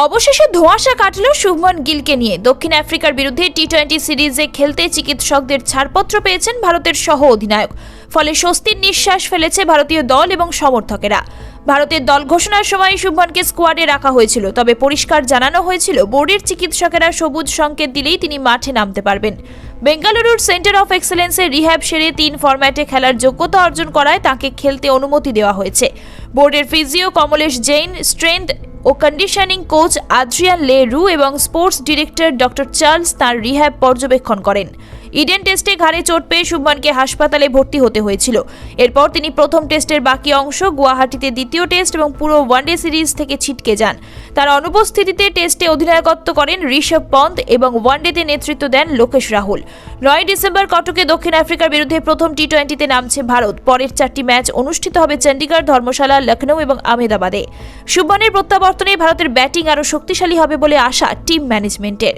অবশেষে ধোঁয়াশা কাটল শুভমন গিলকে নিয়ে। দক্ষিণ আফ্রিকার বিরুদ্ধে টি টোয়েন্টি সিরিজে খেলতে চিকিৎসকদের ছাড়পত্র পেয়েছেন ভারতের সহ অধিনায়ক। ফলে স্বস্তির নিঃশ্বাস ফেলেছে ভারতীয় দল এবং সমর্থকেরা। ভারতের দল ঘোষণার সময় শুভমনকে স্কোয়াডে রাখা হয়েছিল, তবে পরিষ্কার জানানো হয়েছিল, বোর্ডের চিকিৎসকেরা সবুজ সংকেত দিলেই তিনি মাঠে নামতে পারবেন। বেঙ্গালুরুর সেন্টার অফ এক্সেলেন্সে রিহ্যাব সেরে তিন ফরম্যাটে খেলার যোগ্যতা অর্জন করায় তাকে খেলতে অনুমতি দেওয়া হয়েছে। বোর্ডের ফিজিও কমলেশ জৈন, স্ট্রেংথ ও কন্ডিশনিং কোচ আদ্রিয়ান লে রু এবং স্পোর্টস ডিরেক্টর ডক্টর চার্লস তাঁর রিহ্যাব পর্যবেক্ষণ করেন। ইডেন টেস্টে ঘাড়ে চোট পেয়ে শুভমনকে হাসপাতালে ভর্তি হতে হয়েছিল। এরপর তিনি প্রথম টেস্টের বাকি অংশ, গুয়াহাটিতে দ্বিতীয় টেস্ট এবং পুরো ওয়ানডে সিরিজ থেকে ছিটকে যান। তার অনুপস্থিতিতে টেস্টে অধিনায়কত্ব করেন ঋষভ পন্থ এবং ওয়ানডেতে নেতৃত্ব দেন লোকেশ রাহুল। নয় ডিসেম্বর কটকে দক্ষিণ আফ্রিকার বিরুদ্ধে প্রথম টি টোয়েন্টিতে নামছে ভারত। পরের চারটি ম্যাচ অনুষ্ঠিত হবে চণ্ডীগড়, ধর্মশালা লখনৌ এবং আহমেদাবাদে। শুভমনের প্রত্যাবর্তনে ভারতের ব্যাটিং আরও শক্তিশালী হবে বলে আশা টিম ম্যানেজমেন্টের।